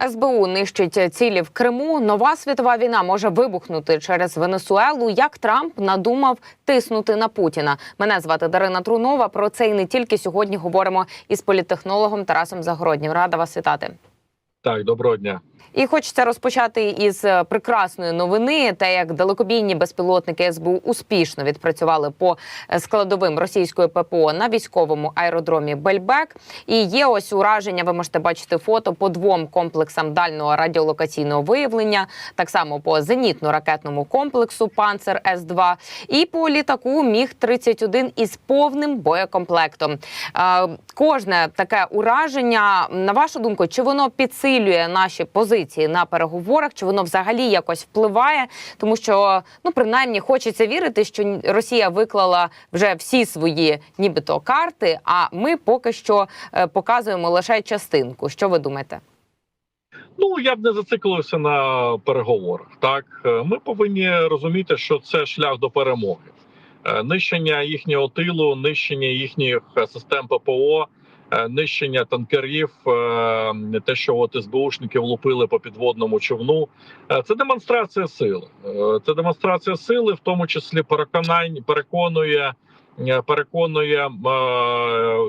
СБУ нищить цілі в Криму. Нова світова війна може вибухнути через Венесуелу. Як Трамп надумав тиснути на Путіна? Мене звати Дарина Трунова. Про це і не тільки сьогодні говоримо із політтехнологом Тарасом Загороднім. Рада вас вітати. Так, доброго дня. І хочеться розпочати із е, прекрасної новини, те, як далекобійні безпілотники СБУ успішно відпрацювали по е, складовим російської ППО на військовому аеродромі Бельбек. І є ось ураження. Ви можете бачити фото по двом комплексам дальнього радіолокаційного виявлення, так само по зенітно-ракетному комплексу Панцер С 2 і по літаку Міг 31 із повним боєкомплектом. Е, Кожне таке ураження, на вашу думку, чи воно підсилює наші позиції на переговорах, чи воно взагалі якось впливає? Тому що ну принаймні хочеться вірити, що Росія виклала вже всі свої, нібито карти. А ми поки що е, показуємо лише частинку. Що ви думаєте? Ну я б не зациклився на переговорах. Так Е, ми повинні розуміти, що це шлях до перемоги, Е, нищення їхнього тилу, нищення їхніх систем ППО, нищення танкерів, е, те, що от СБУшники влупили по підводному човну. е, Це демонстрація сили. Е, Це демонстрація сили, в тому числі переконань, переконує. е, Переконує е,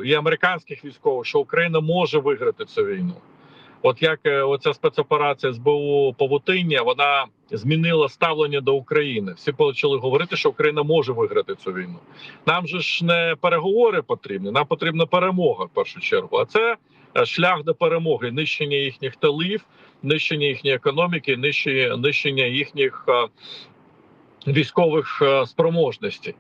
і американських військових, що Україна може виграти цю війну. От як е, оця спецоперація СБУ Павутиння, вона змінила ставлення до України. Всі почали говорити, що Україна може виграти цю війну. Нам же ж не переговори потрібні, нам потрібна перемога в першу чергу. А це е, шлях до перемоги, нищення їхніх тилів, нищення їхньої економіки, нищення, їхніх е, військових спроможностей.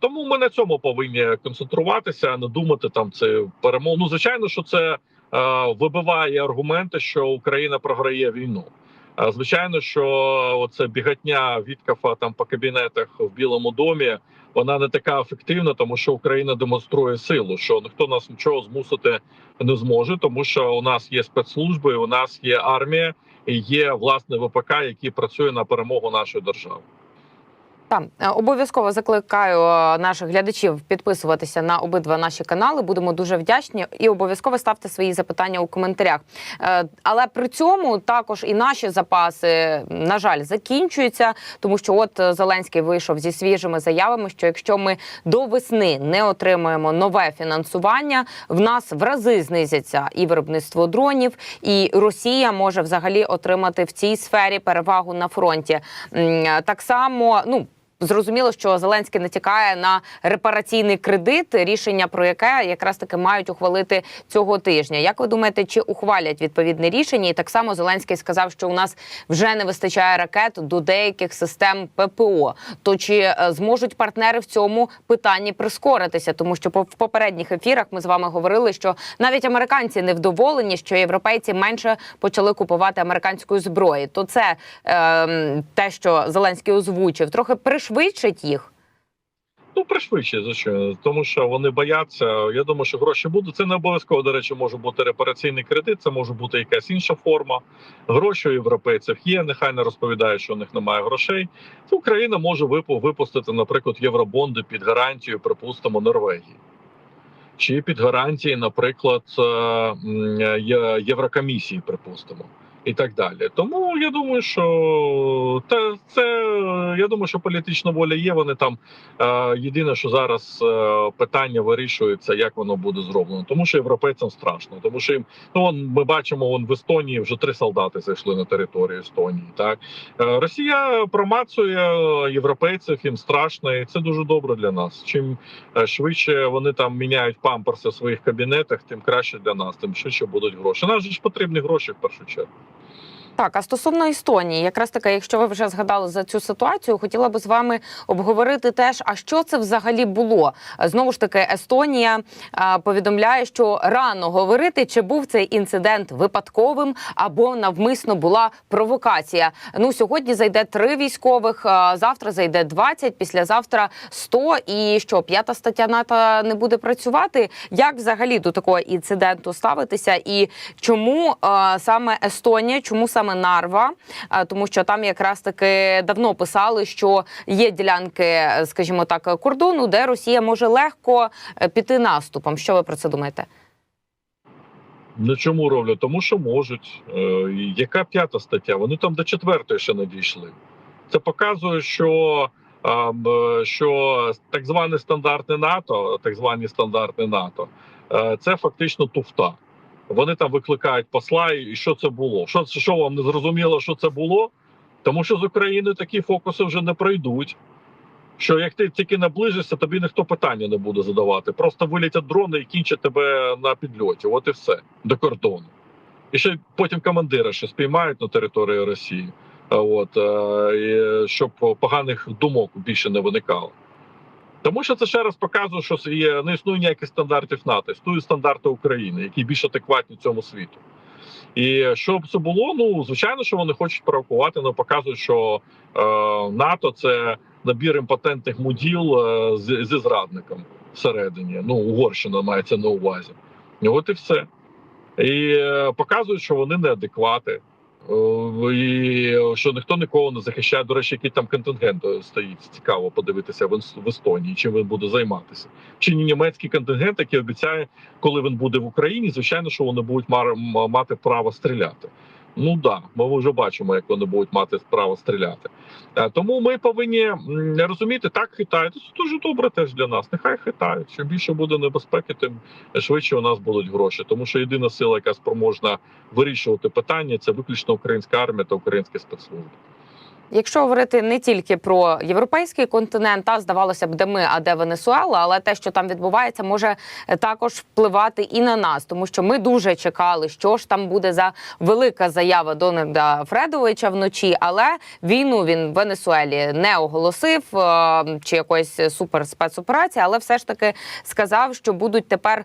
Тому ми на цьому повинні концентруватися, а не думати там це перемогу. Ну звичайно, що це вибиває аргументи, що Україна програє війну. Е, Звичайно, що оце бігатня Віткафа там по кабінетах в Білому домі вона не така ефективна, тому що Україна демонструє силу, що ніхто нас нічого змусити не зможе, тому що у нас є спецслужби, у нас є армія і є власне ВПК, який працює на перемогу нашої держави. Так, е, обов'язково закликаю е, наших глядачів підписуватися на обидва наші канали. Будемо дуже вдячні і обов'язково ставте свої запитання у коментарях. Е, Але при цьому також і наші запаси, на жаль, закінчуються, тому що от Зеленський вийшов зі свіжими заявами, що якщо ми до весни не отримаємо нове фінансування, в нас в рази знизяться і виробництво дронів, і Росія може взагалі отримати в цій сфері перевагу на фронті. Так само, ну. Зрозуміло, що Зеленський натякає на репараційний кредит, рішення про яке якраз таки мають ухвалити цього тижня. Як ви думаєте, чи ухвалять відповідне рішення? І так само Зеленський сказав, що у нас вже не вистачає ракет до деяких систем ППО. То чи е, зможуть партнери в цьому питанні прискоритися? Тому що в попередніх ефірах ми з вами говорили, що навіть американці невдоволені, що європейці менше почали купувати американської зброї. То це е, те, що Зеленський озвучив, трохи пришвидшить їх. Ну, пришвидше, звичайно, тому що вони бояться. Я думаю, що гроші будуть. Це не обов'язково, до речі, може бути репараційний кредит, це може бути якась інша форма. Гроші у європейців є. Нехай не розповідають, що у них немає грошей. Україна може випу- випустити, наприклад, євробонди під гарантією, припустимо, Норвегії. Чи під гарантії, наприклад, е, Є- Єврокомісії, припустимо, і так далі. Тому я думаю, що те, це я думаю, що політична воля є. Вони там Е, Єдине, що зараз е, питання вирішується, як воно буде зроблено, тому що європейцям страшно, тому що їм ну вон, ми бачимо, вон в Естонії вже три солдати зайшли на територію Естонії. Так Е, Росія промацує європейців, їм страшно, і це дуже добре для нас. Чим швидше вони там міняють памперси в своїх кабінетах, тим краще для нас, тим швидше будуть гроші. Нам же ж потрібні гроші в першу чергу. Так, а стосовно Естонії, якраз таки, якщо ви вже згадали за цю ситуацію, хотіла би з вами обговорити теж, а що це взагалі було. Знову ж таки, Естонія повідомляє, що рано говорити, чи був цей інцидент випадковим або навмисно була провокація. Ну сьогодні зайде три військових, завтра зайде 20, післязавтра 100. І що п'ята стаття НАТО не буде працювати. Як взагалі до такого інциденту ставитися, і чому саме Естонія, чому саме Нарва? Тому що там якраз таки давно писали, що є ділянки, скажімо так, кордону, де Росія може легко е, піти наступом. Що ви про це думаєте? Ну чому роблять? Тому що можуть. Е, яка п'ята стаття? Вони там до четвертої ще не дійшли. Це показує, що, що так зване стандартне НАТО, так звані стандарти НАТО, е, це фактично туфта. Вони там викликають посла, і що це було? Що, що вам не зрозуміло, що це було? Тому що з України такі фокуси вже не пройдуть. Що як ти тільки наближишся, тобі ніхто питання не буде задавати. Просто вилітять дрони і кінчать тебе на підльоті. От і все до кордону. І ще потім командира ще спіймають на території Росії. От е, щоб поганих думок більше не виникало. Тому що це ще раз показує, що не існує ніяких стандартів НАТО, існують стандарти України, які більш адекватні цьому світу. І щоб це було, ну звичайно, що вони хочуть провокувати, але показують, що е, НАТО це набір імпотентних муділ е, з, зі зрадником всередині. Ну, Угорщина мається на увазі. І от і все. І е, показують, що вони неадеквати. Е, І що ніхто нікого не захищає. До речі, який там контингент е, стоїть. Цікаво подивитися в Естонії, чим він буде займатися. Чи не німецький контингент, який обіцяє, коли він буде в Україні, звичайно, що вони будуть мати право стріляти. Ну да, ми вже бачимо, як вони будуть мати право стріляти. Е, Тому ми повинні розуміти, так хитають. Це дуже добре теж для нас. Нехай хитають. Чим більше буде небезпеки, тим швидше у нас будуть гроші. Тому що єдина сила, яка спроможна вирішувати питання, це виключно українська армія та українські спецслужби. Якщо говорити не тільки про європейський континент, та здавалося б, де ми, а де Венесуела, але те, що там відбувається, може е, також впливати і на нас, тому що ми дуже чекали, що ж там буде за велика заява Дональда Фредовича вночі. Але війну він в Венесуелі не оголосив е, чи якоїсь суперспецоперації, але все ж таки сказав, що будуть тепер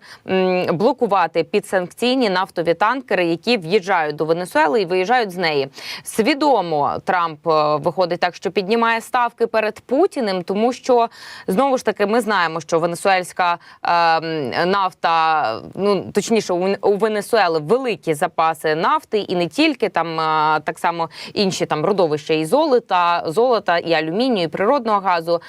блокувати підсанкційні нафтові танкери, які в'їжджають до Венесуели і виїжджають з неї. Свідомо Трамп е, виходить так, що піднімає ставки перед Путіним, тому що знову ж таки ми знаємо, що венесуельська е, нафта, ну точніше, у, у Венесуели великі запаси нафти, і не тільки там е, так само інші там родовища і золота, золота, і алюмінію, і природного газу.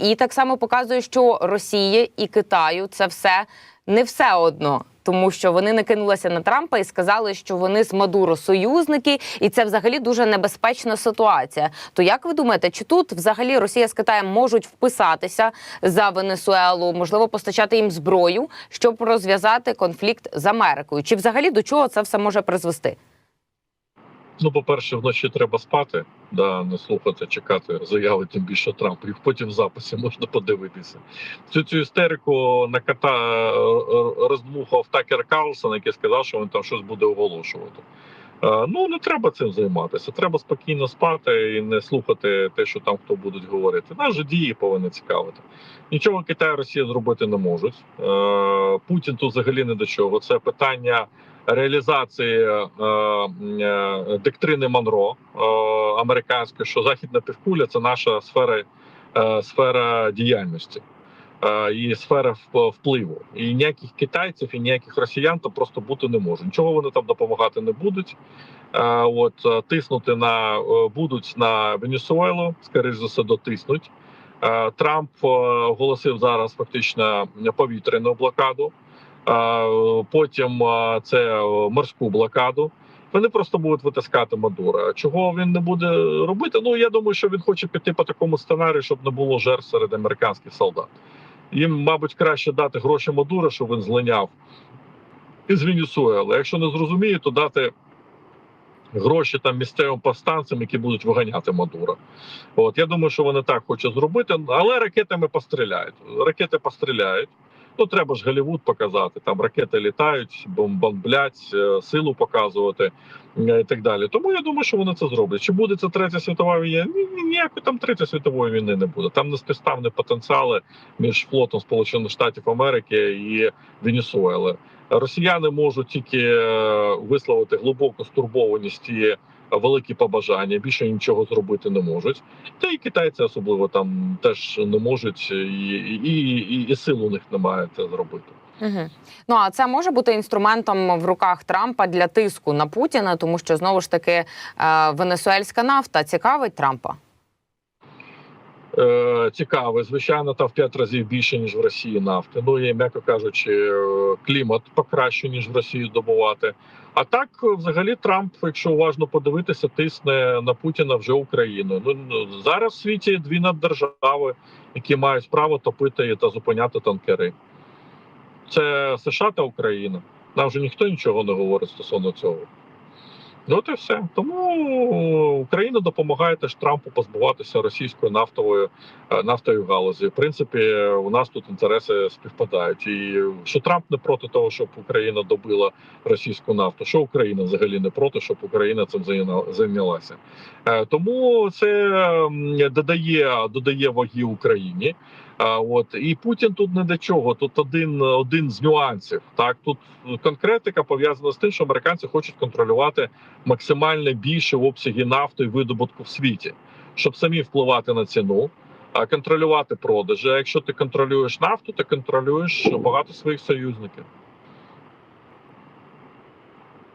І так само показує, що Росії і Китаю це все не все одно. Тому що вони не кинулися на Трампа і сказали, що вони з Мадуро союзники, і це взагалі дуже небезпечна ситуація. То як ви думаєте, чи тут взагалі Росія з Китаєм можуть вписатися за Венесуелу, можливо, постачати їм зброю, щоб розв'язати конфлікт з Америкою? Чи взагалі до чого це все може призвести? Ну, по-перше, вночі треба спати, да, не слухати, чекати заяви, тим більше Трампа. Їх потім в записі можна подивитися. Цю цю істерику на кота е, е, роздмухав Такер Карлсон, який сказав, що він там щось буде оголошувати. Е, Ну не треба цим займатися. Треба спокійно спати і не слухати те, що там хто будуть говорити. Нас же дії повинні цікавити. Нічого Китай і Росія зробити не можуть. Путін тут взагалі не до чого. Це питання реалізації е, е, доктрини Монро е, американської, що західна півкуля це наша сфера, е, сфера діяльності. І сфера вп- впливу, і ніяких китайців, і ніяких росіян там просто бути не може. Нічого вони там допомагати не будуть. От тиснути на будуть на Венесуелу, скоріш за все, дотиснуть. Трамп оголосив зараз фактично повітряну блокаду. Потім це е, морську блокаду. Вони просто будуть витискати Мадура. Чого він не буде робити? Ну я думаю, що він хоче піти по такому сценарію, щоб не було жертв серед американських солдат. Їм, мабуть, краще дати гроші Мадура, щоб він злиняв із Венесуели. Якщо не зрозуміє, то дати гроші там місцевим повстанцям, які будуть виганяти Мадура. От я думаю, що вони так хочуть зробити, але ракетами постріляють. Ракети постріляють. Ну, треба ж Голлівуд показати. Там ракети літають, бом- бомблять, е, силу показувати е, і так далі. Тому я думаю, що вони це зроблять. Чи буде це третя світова війна? Ні, ні, ніякої там третьої світової війни не буде. Там неспівставні потенціали між флотом Сполучених Штатів Америки і Венесуели. Росіяни можуть тільки е, висловити глибоку стурбованість і великі побажання. Більше нічого зробити не можуть. Та й китайці особливо там теж не можуть, і, і, і, і сил у них немає це зробити. Угу. Ну а це може бути інструментом в руках Трампа для тиску на Путіна, тому що знову ж таки е, венесуельська нафта цікавить Трампа. Е, цікавий. Звичайно, там в 5 разів більше ніж в Росії нафти. Ну і м'яко кажучи, е, клімат покраще ніж в Росії добувати. А так, е, взагалі, Трамп, якщо уважно подивитися, тисне на Путіна вже Україну. Ну ну, зараз в світі дві наддержави, які мають право топити та зупиняти танкери. Це США та Україна. Нам вже ніхто нічого не говорить стосовно цього. Ну, от і все. Тому Україна допомагає теж Трампу позбуватися російської нафтової е, нафтової галузі. В принципі, у нас тут інтереси співпадають. І що Трамп не проти того, щоб Україна добила російську нафту, що Україна взагалі не проти, щоб Україна цим зайнялася. Е, Тому це додає, додає ваги Україні. От і Путін тут не до чого. Тут один, один з нюансів. Так тут конкретика пов'язана з тим, що американці хочуть контролювати максимально більше обсяги нафти і видобутку в світі, щоб самі впливати на ціну, а контролювати продажі. А якщо ти контролюєш нафту, ти контролюєш багато своїх союзників.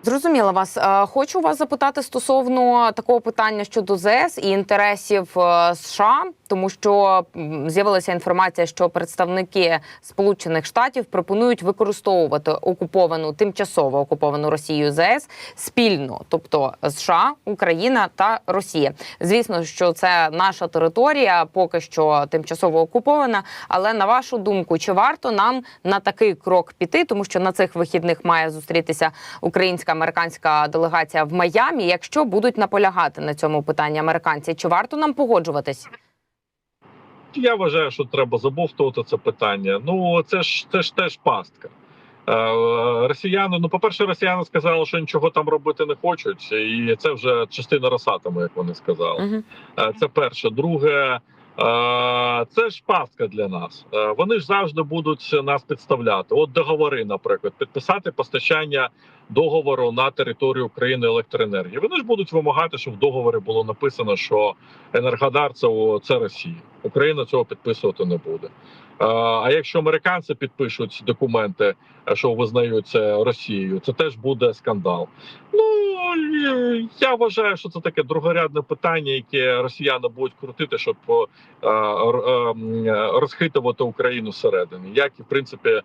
Зрозуміла вас. Е, Хочу вас запитати стосовно такого питання щодо ЗС і інтересів е, США, тому що з'явилася інформація, що представники Сполучених Штатів пропонують використовувати окуповану тимчасово окуповану Росією ЗС спільно, тобто США, Україна та Росія. Звісно, що це наша територія, поки що тимчасово окупована. Але на вашу думку, чи варто нам на такий крок піти, тому що на цих вихідних має зустрітися українська американська делегація в Майамі. Якщо будуть наполягати на цьому питанні американці, чи варто нам погоджуватись? Я вважаю, що треба забовтувати це питання. Ну це ж це ж теж пастка. Е, Росіяни, ну, по-перше, росіяни сказали, що нічого там робити не хочуть, і це вже частина Росатому, як вони сказали. Е, Це перше. Друге, е, це ж пастка для нас. Вони ж завжди будуть нас підставляти. От договори, наприклад, підписати постачання договору на територію України електроенергії. Вони ж будуть вимагати, щоб в договорі було написано, що Енергодар це, це Росія. Україна цього підписувати не буде. А якщо американці підпишуть документи, е, що визнають це Росією, це теж буде скандал. Ну я вважаю, що це таке другорядне питання, яке росіяни будуть крутити, щоб е, е, розхитувати Україну зсередини, як і в принципі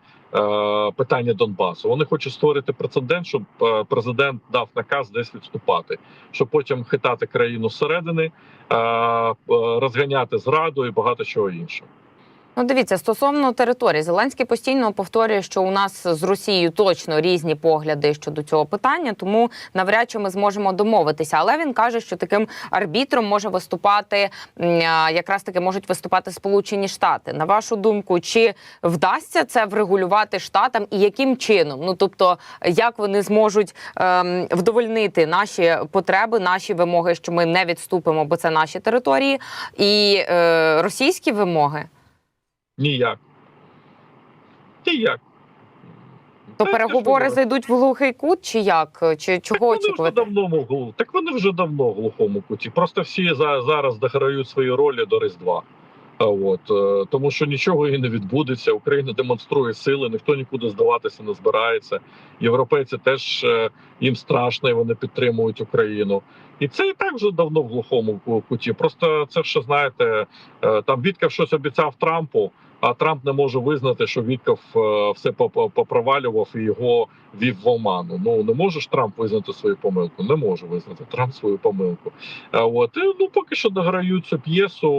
питання Донбасу. Вони хочуть створити прецедент, щоб президент дав наказ десь відступати, щоб потім хитати країну зсередини, е, розганяти зраду і багато чого іншого. Ну, дивіться, стосовно території, Зеленський постійно повторює, що у нас з Росією точно різні погляди щодо цього питання, тому навряд чи ми зможемо домовитися. Але він каже, що таким арбітром може виступати якраз таки можуть виступати Сполучені Штати. На вашу думку, чи вдасться це врегулювати штатам і яким чином? Ну тобто, як вони зможуть ем, вдовольнити наші потреби, наші вимоги, що ми не відступимо, бо це наші території, і е, російські вимоги? Ніяк. Ніяк. То Це переговори зайдуть в глухий кут, чи як? Чи Так чого вони вже давно в Так вони вже давно в глухому куті. Просто всі за, зараз дограють свої ролі до Різдва. А От е, тому, що нічого і не відбудеться. Україна демонструє сили, ніхто нікуди здаватися не збирається. Європейці теж е, їм страшно, і вони підтримують Україну. І це і так вже давно в глухому куті. Просто це ще знаєте, е, там Вітка щось обіцяв Трампу, а Трамп не може визнати, що Віткав е, все поп- попровалював і його вів в оману. Ну не може ж Трамп визнати свою помилку. Не може визнати Трамп свою помилку. От і, ну поки що дограють цю п'єсу.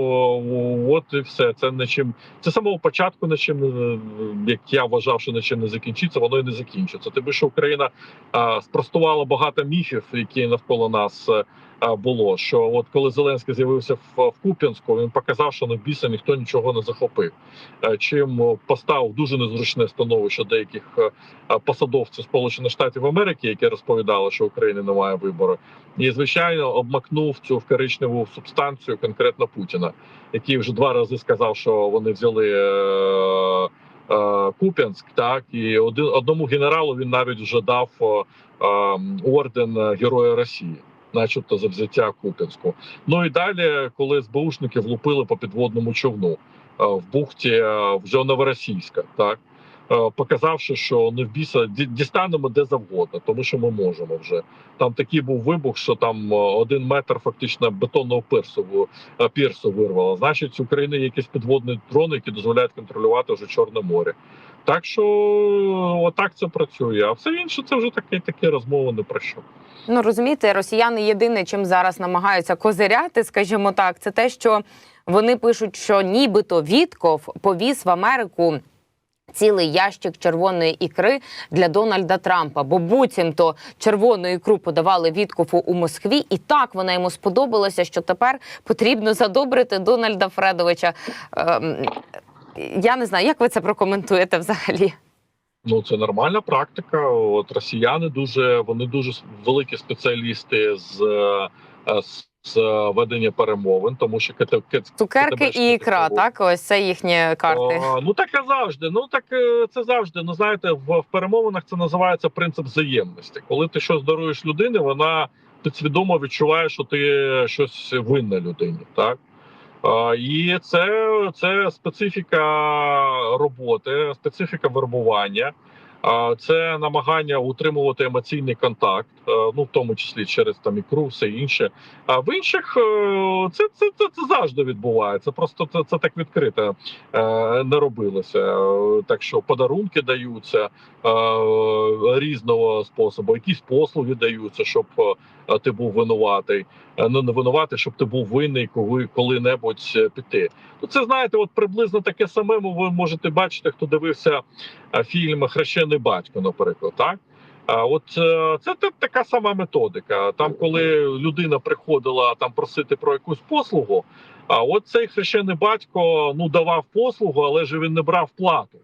От і все. Це нічим. Це самого початку нічим, е, як я вважав, що нічим не закінчиться, воно і не закінчиться. Тим більше Україна а, спростувала багато міфів, які навколо нас. Е, Було що, от коли Зеленський з'явився в, в Куп'янську, він показав, що на біса ніхто нічого не захопив. Е, Чим е, поставив дуже незручне становище деяких посадовців Сполучених Штатів Америки, які розповідали, що України немає вибору, і звичайно обмакнув цю в коричневу субстанцію конкретно Путіна, який вже два рази сказав, що вони взяли. Куп'янськ, так і один одному генералу він навіть вже дав е, е, орден Героя Росії, начебто за взяття Куп'янську. Ну і далі, коли СБУшники влупили по підводному човну е, в бухті е, вже Новоросійська, так е, показавши, що не в біса дістанемо де завгодно, тому що ми можемо вже. Там такий був вибух, що там один метр фактично бетонного пирсу пірсу вирвало. Значить, в Україні є якісь підводні дрони, які дозволяють контролювати вже Чорне море. Так що отак це працює. А все інше це вже такі такі розмови не про що. Ну розумієте, росіяни єдине, чим зараз намагаються козиряти, скажімо так, це те, що вони пишуть, що нібито Вітков повіз в Америку. Цілий ящик червоної ікри для Дональда Трампа, бо буцімто червону ікру подавали Віткофу у Москві, і так вона йому сподобалася, що тепер потрібно задобрити Дональда Фредовича. Ем, я не знаю, як ви це прокоментуєте взагалі. Ну це нормальна практика. От росіяни дуже вони дуже великі спеціалісти з, е, з, з ведення перемовин, тому що кате- кет- Цукерки і ікра, технології. так ось це їхні карти. О, ну так і завжди. Ну так е, це завжди. Ну знаєте, в, в перемовинах це називається принцип взаємності. Коли ти щось даруєш людині, вона підсвідомо відчуває, що ти щось винна людині. Так Е, і це, це специфіка роботи, специфіка вербування. Це намагання утримувати емоційний контакт, е, ну в тому числі через там ікру, все інше. А в інших е, це, це, це, це завжди відбувається. Просто це, це так відкрито е, не робилося. Так що подарунки даються різного способу, якісь послуги даються, щоб ти був винуватий. Е, Ну не винуватий, щоб ти був винний коли коли-небудь е, піти. Ну це знаєте, от приблизно таке саме ви можете бачити, хто дивився е, фільм Хрещений батько, наприклад, так. А от це така сама методика. Там, коли людина приходила там просити про якусь послугу, а от цей хрещений батько ну давав послугу, але ж він не брав плату.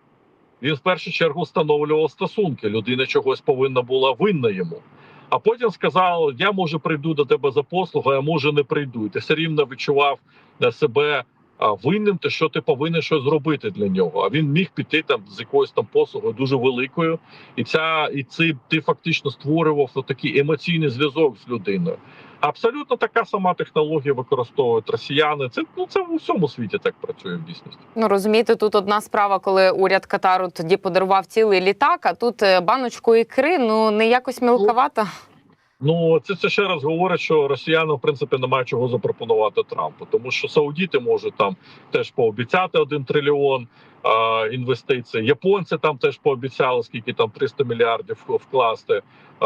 Він в першу чергу встановлював стосунки. Людина чогось повинна була винна йому. А потім сказав: Я може прийду до тебе за послугу, а може не прийду. І ти все рівно відчував е, себе винним, те, що ти повинен щось зробити для нього. А він міг піти там з якоюсь там послугою дуже великою, і ця і це ти фактично створював ну, такий емоційний зв'язок з людиною. Абсолютно така сама технологія використовують росіяни. Це ну це в усьому світі так працює в дійсності. Ну розумієте, тут одна справа, коли уряд Катару тоді подарував цілий літак, а тут е, баночку ікри, ну не якось мілковато. Ну це, це ще раз говорить, що росіяни в принципі немає чого запропонувати Трампу, тому що саудіти можуть там теж пообіцяти один трильйон інвестицій. Японці там теж пообіцяли, скільки там 300 мільярдів вкласти.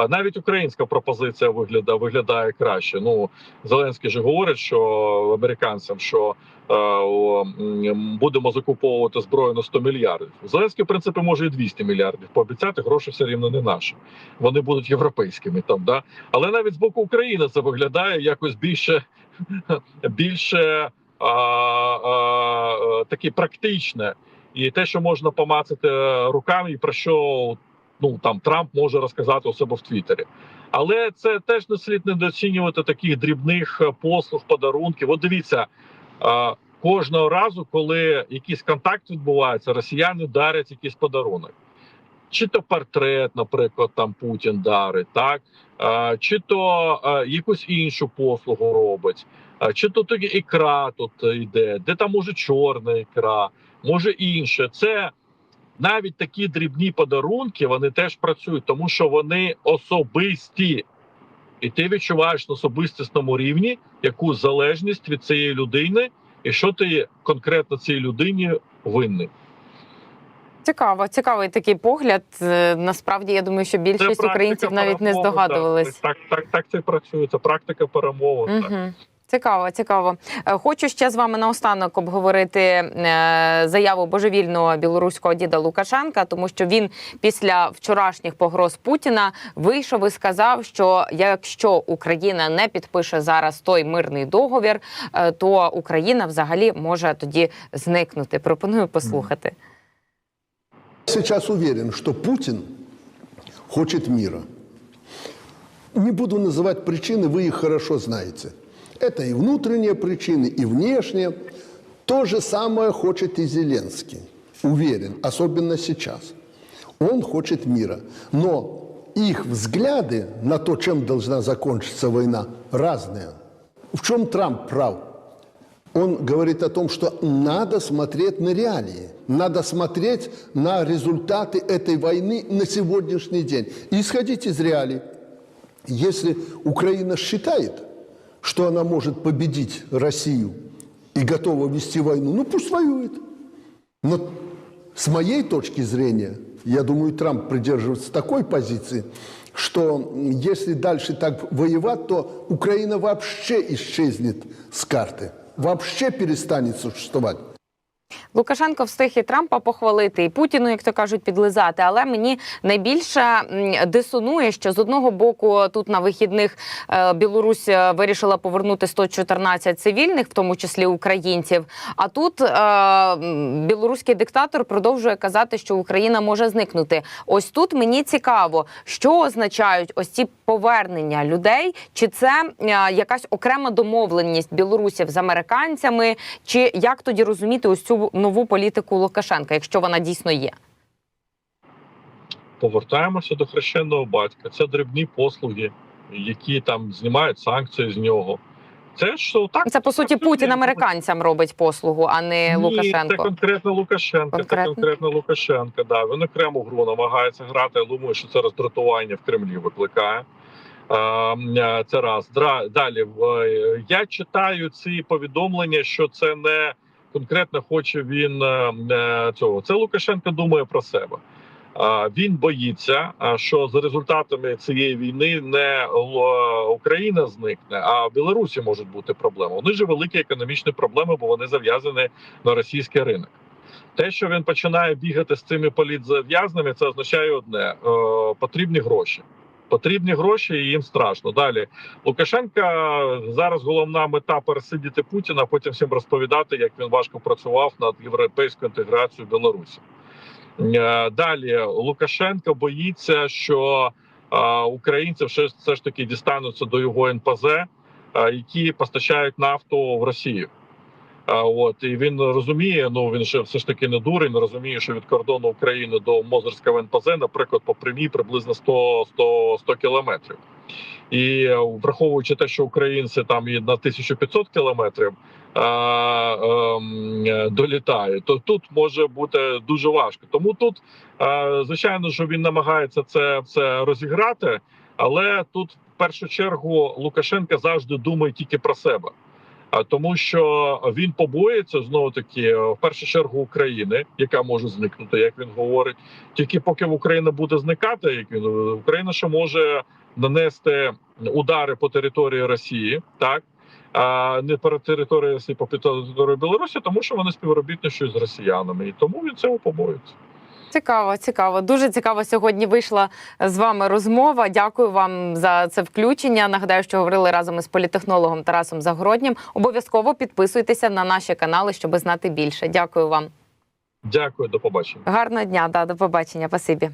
Навіть українська пропозиція виглядає виглядає краще. Ну Зеленський же говорить, що американцям, що будемо закуповувати зброю на 100 мільярдів. Зеленський в принципі може і 200 мільярдів пообіцяти. Гроші все рівно не наші. Вони будуть європейськими там. Да але навіть з боку України це виглядає якось більше більше а, а, таке практичне, і те, що можна помацати руками, і про що ну там Трамп може розказати у себе в Твіттері. Але це теж не слід недооцінювати таких дрібних е, послуг, подарунків. От дивіться. Кожного разу, коли якийсь контакт відбувається, росіяни дарять якийсь подарунок. Чи то портрет, наприклад, там Путін дарить, так чи то якусь іншу послугу робить, чи то тоді ікра тут йде, де там може чорна ікра, може інше. Це навіть такі дрібні подарунки вони теж працюють, тому що вони особисті. І ти відчуваєш на особистісному рівні якусь залежність від цієї людини, і що ти конкретно цій людині винний. Цікаво, цікавий такий погляд. Е, Насправді я думаю, що більшість українців навіть не здогадувались. Так, так, так, так це працює. Це практика перемови. так. Угу. Цікаво, цікаво. Е, Хочу ще з вами наостанок обговорити е, заяву божевільного білоруського діда Лукашенка, тому що він після вчорашніх погроз Путіна вийшов і сказав, що якщо Україна не підпише зараз той мирний договір, е, то Україна взагалі може тоді зникнути. Пропоную послухати. Сейчас уверен, что Путин хочет мира. Не буду называть причины, вы их хорошо знаете. Это и внутренние причины, и внешние. То же самое хочет и Зеленский. Уверен, особенно сейчас. Он хочет мира. Но их взгляды на то, чем должна закончиться война, разные. В чем Трамп прав? он говорит о том, что надо смотреть на реалии, надо смотреть на результаты этой войны на сегодняшний день. И исходить из реалий. Если Украина считает, что она может победить Россию и готова вести войну, ну пусть воюет. Но с моей точки зрения, я думаю, Трамп придерживается такой позиции, что если дальше так воевать, то Украина вообще исчезнет с карты, вообще перестанет существовать. Лукашенко встиг і Трампа похвалити, і Путіну, як то кажуть, підлизати. Але мені найбільше дисонує, що з одного боку тут на вихідних е, Білорусь е, вирішила повернути 114 цивільних, в тому числі українців. А тут е, білоруський диктатор продовжує казати, що Україна може зникнути. Ось тут мені цікаво, що означають ось ці повернення людей, чи це якась окрема домовленість білорусів з американцями, чи як тоді розуміти ось цю нову політику Лукашенка, якщо вона дійсно є? Повертаємося до хрещеного батька. Це дрібні послуги, які там знімають санкції з нього. Це що так Це по суті. Путін американцям робить послугу, а не Ні, Лукашенко. Це конкретно Лукашенко. Конкретно? Це конкретно Лукашенко. Да. Він окрему гру намагається грати. Я думаю, що це роздратування в Кремлі викликає. Це раз. Далі я читаю ці повідомлення, що це не конкретно хоче він е, е, цього. Це Лукашенко думає про себе. Він боїться, що за результатами цієї війни не Україна зникне, а в Білорусі можуть бути проблеми. Вони ж великі економічні проблеми, бо вони зав'язані на російський ринок. Те, що він починає бігати з цими політзав'язними, це означає одне: е, потрібні гроші. Потрібні гроші, і їм страшно. Далі Лукашенка зараз головна мета пересидіти Путіна, а потім всім розповідати, як він важко працював над європейською інтеграцією Білорусі. Е, Далі Лукашенко боїться, що е, українці все ж таки дістануться до його НПЗ, е, які постачають нафту в Росію. А от і він розуміє, ну він же все ж таки не дурень, розуміє, що від кордону України до Мозерського НПЗ, наприклад, по прямій приблизно 100, 100, 100 кілометрів. І е, враховуючи те, що українці там і на 1500 кілометрів е, ем, е, долітає, то тут може бути дуже важко. Тому тут, е, звичайно, що він намагається це все розіграти, але тут в першу чергу Лукашенка завжди думає тільки про себе. Тому, що він побоїться знову таки в першу чергу України, яка може зникнути, як він говорить. Тільки поки Україна буде зникати, як він Україна ще може нанести удари по території Росії, так а не по території Росії, по території Білорусі, тому що вони співробітничають з росіянами, і тому він цього побоїться. Цікаво, цікаво. Дуже цікаво сьогодні вийшла з вами розмова. Дякую вам за це включення. Нагадаю, що говорили разом із політехнологом Тарасом Загороднім. Обов'язково підписуйтеся на наші канали, щоб знати більше. Дякую вам. Дякую, до побачення. Гарного дня. Да, до побачення. Спасибі.